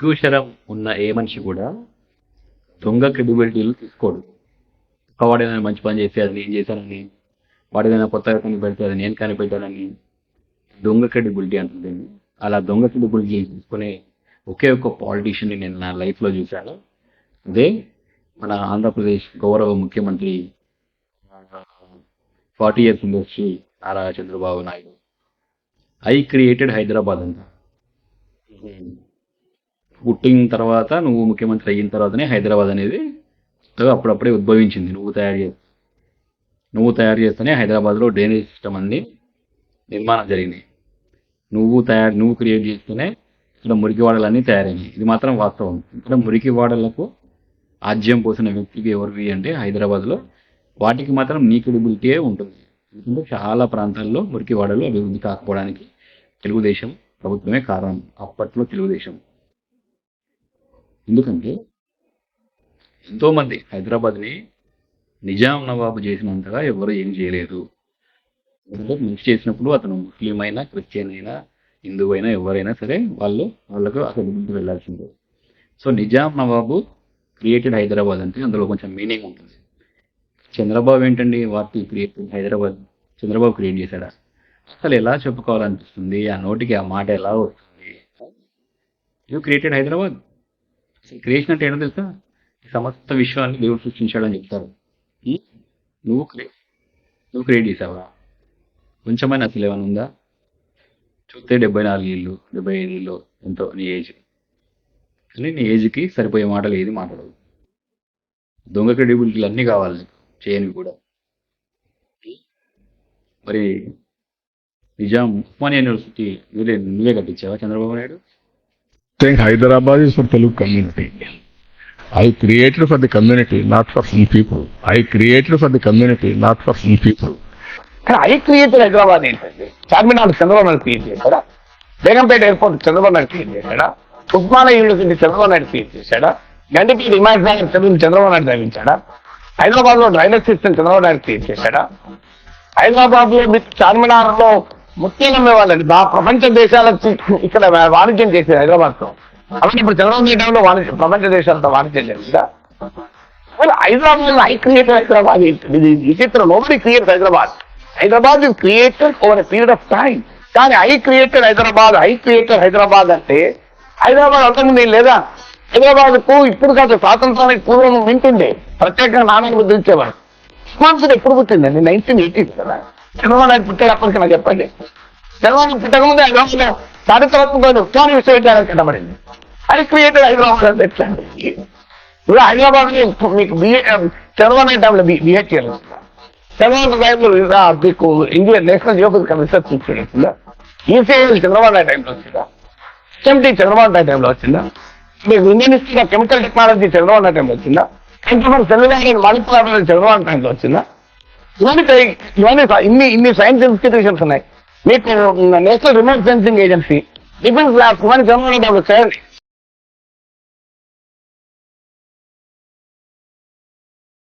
సిగ్గుశరం ఉన్న ఏ మనిషి కూడా దొంగ క్రెడిబిలిటీలు తీసుకోడు. వాడు ఏదైనా మంచి పని చేస్తే అది నేను చేశానని వాడు ఏదైనా కొత్తగా కనిపెడితే అది నేను కనిపెట్టానని దొంగ క్రెడిబిలిటీ అంటుంది. అలా దొంగ క్రెడిబిలిటీ తీసుకునే ఒకే ఒక్క పాలిటీషియన్ని నేను నా లైఫ్లో చూశాను. అదే మన ఆంధ్రప్రదేశ్ గౌరవ ముఖ్యమంత్రి forty years industry Nara Chandrababu Naidu. I created Hyderabad అంట. పుట్టిన తర్వాత నువ్వు ముఖ్యమంత్రి అయిన తర్వాతనే హైదరాబాద్ అనేది అప్పుడప్పుడే ఉద్భవించింది. నువ్వు తయారు చేసి నువ్వు తయారు చేస్తేనే హైదరాబాద్లో డ్రైనేజ్ సిస్టమ్ అన్ని నిర్మాణం జరిగినాయి. నువ్వు తయారు నువ్వు క్రియేట్ చేస్తేనే ఇక్కడ మురికివాడలన్నీ తయారైనాయి. ఇది మాత్రం వాస్తవం. ఇక్కడ మురికివాడలకు ఆజ్యం పోసిన వ్యక్తికి ఎవరివి అంటే హైదరాబాద్లో వాటికి మాత్రం నీ క్రెడిబిలిటీయే ఉంటుంది. ఎందుకంటే చాలా ప్రాంతాల్లో మురికివాడలు అభివృద్ధి కాకపోవడానికి తెలుగుదేశం ప్రభుత్వమే కారణం. అప్పట్లో తెలుగుదేశం. ఎందుకంటే ఎంతోమంది హైదరాబాద్ని నిజాం నవాబు చేసినంతగా ఎవరు ఏం చేయలేదు. మంచి చేసినప్పుడు అతను ముస్లిం అయినా క్రిస్టియన్ అయినా హిందువు అయినా ఎవరైనా సరే వాళ్ళు వాళ్ళకు అసలు ముందు వెళ్ళాల్సిందే సో నిజాం నవాబు క్రియేటెడ్ హైదరాబాద్ అంటే అందులో కొంచెం మీనింగ్ ఉంటుంది. చంద్రబాబు ఏంటండి వాటి క్రియేటెడ్ హైదరాబాద్ చంద్రబాబు క్రియేట్ చేశాడా? అసలు ఎలా చెప్పుకోవాలనిపిస్తుంది? ఆ నోటికి ఆ మాట ఎలా వస్తుంది? You created Hyderabad. క్రియేషన్ అంటే ఏంటో తెలుసా? సమస్త విశ్వాన్ని దేవుడు సృష్టించాడని చెప్తారు. నువ్వు క్రియ నువ్వు క్రియేట్ చేసావా? కొంచెమైన అసలు ఏమైనా ఉందా? చూస్తే డెబ్బై నాలుగు ఏళ్ళు డెబ్బై ఐదు ఏళ్ళు ఎంతో నీ ఏజ్. కానీ నీ ఏజ్కి సరిపోయే మాటలు ఏది మాట్లాడవు దొంగ క్రెడిబిలిటీలు అన్నీ కావాలి నీకు చేయనివి కూడా. మరి నిజాం ఉస్మానియా యూనివర్సిటీ నువ్వే నువ్వే కట్టించావా Chandrababu Naidu? Think Hyderabad is for Telugu community. I created for the community, not for some people. I created for the community, not for some people. కానీ ఐ క్రియేటెడ్ హైదరాబాద్ ఏంటండి చార్మినార్ చంద్రబాబు నాయుడు క్రియేట్ చేశాడా బేగంపేట ఎయిర్పోర్ట్ చంద్రబాబు నాయుడు క్రియేట్ చేశాడా Osmania university Chandrababu Naidu create చేశాడా గండిపేట హిమాయత్ నగర్ చదువుని చంద్రబాబు నాయుడు తగ్గించాడా హైదరాబాద్లో drainage system Chandrababu Naidu create చేశాడా హైదరాబాద్లో మీకు చార్మినార్లో ముత్యాలు అమ్మేవాళ్ళండి బాగా ప్రపంచ దేశాలకు ఇక్కడ వాణిజ్యం చేసేది హైదరాబాద్లో అలాగే ఇప్పుడు చంద్రబాబు నాయుడు టైంలో వాణిజ్యం ప్రపంచ దేశాలతో వాణిజ్యం జరిగిందా well, Hyderabad I create Hyderabad ఇది విచిత్రం. Nobody create Hyderabad. Hyderabad is created over period of time కానీ I created Hyderabad I created Hyderabad అంటే హైదరాబాద్ అంతకు నేను లేదా? హైదరాబాద్కు ఇప్పుడు కాదు స్వాతంత్రానికి పూర్వం వింటుండే ప్రత్యేకంగా నాన్న ముద్రించేవాడు స్పాన్సర్ ఎప్పుడు పుట్టిందండి? నైన్టీన్ ఎయిటీ కదా. చంద్రబాబు నాయుడు పుట్టేటప్పటికి నాకు చెప్పండి. చంద్రబాబు పుట్టకముందే హైదరాబాద్ చారిత్రాత్మకమైన ఉస్మాన్ విశ్వవిద్యాలయం కట్టబడింది అది క్రియేటెడ్ హైదరాబాద్ అంటే ఎట్లా ఇప్పుడు హైదరాబాద్ మీకు బిఏ చంద్రబాబు నాయుడు టైంలో బిహెచ్ఎల్ చంద్రబాబు టైంలో మీకు Indian national geophysical research institute వచ్చిందా ఈసీఐఎల్ చంద్రబాబు నాయుడు టైంలో వచ్చిందా? ఎస్ఎంటీ చంద్రబాబు నాయుడు టైంలో వచ్చిందా? మీకు Indian institute of chemical technology Chandrababu Naidu టైంలో వచ్చిందా? Centre for cellular multi Chandrababu Naidu టైంలో వచ్చిందా? ఇవన్నీ ఇవన్నీ ఇన్ని ఇన్ని సైన్స్ ఇన్స్టిట్యూషన్స్ ఉన్నాయి. మీకు national remote sensing agency defence labs ఇవన్నీ చంద్రబాబు నాయుడు టైంలో చేయండి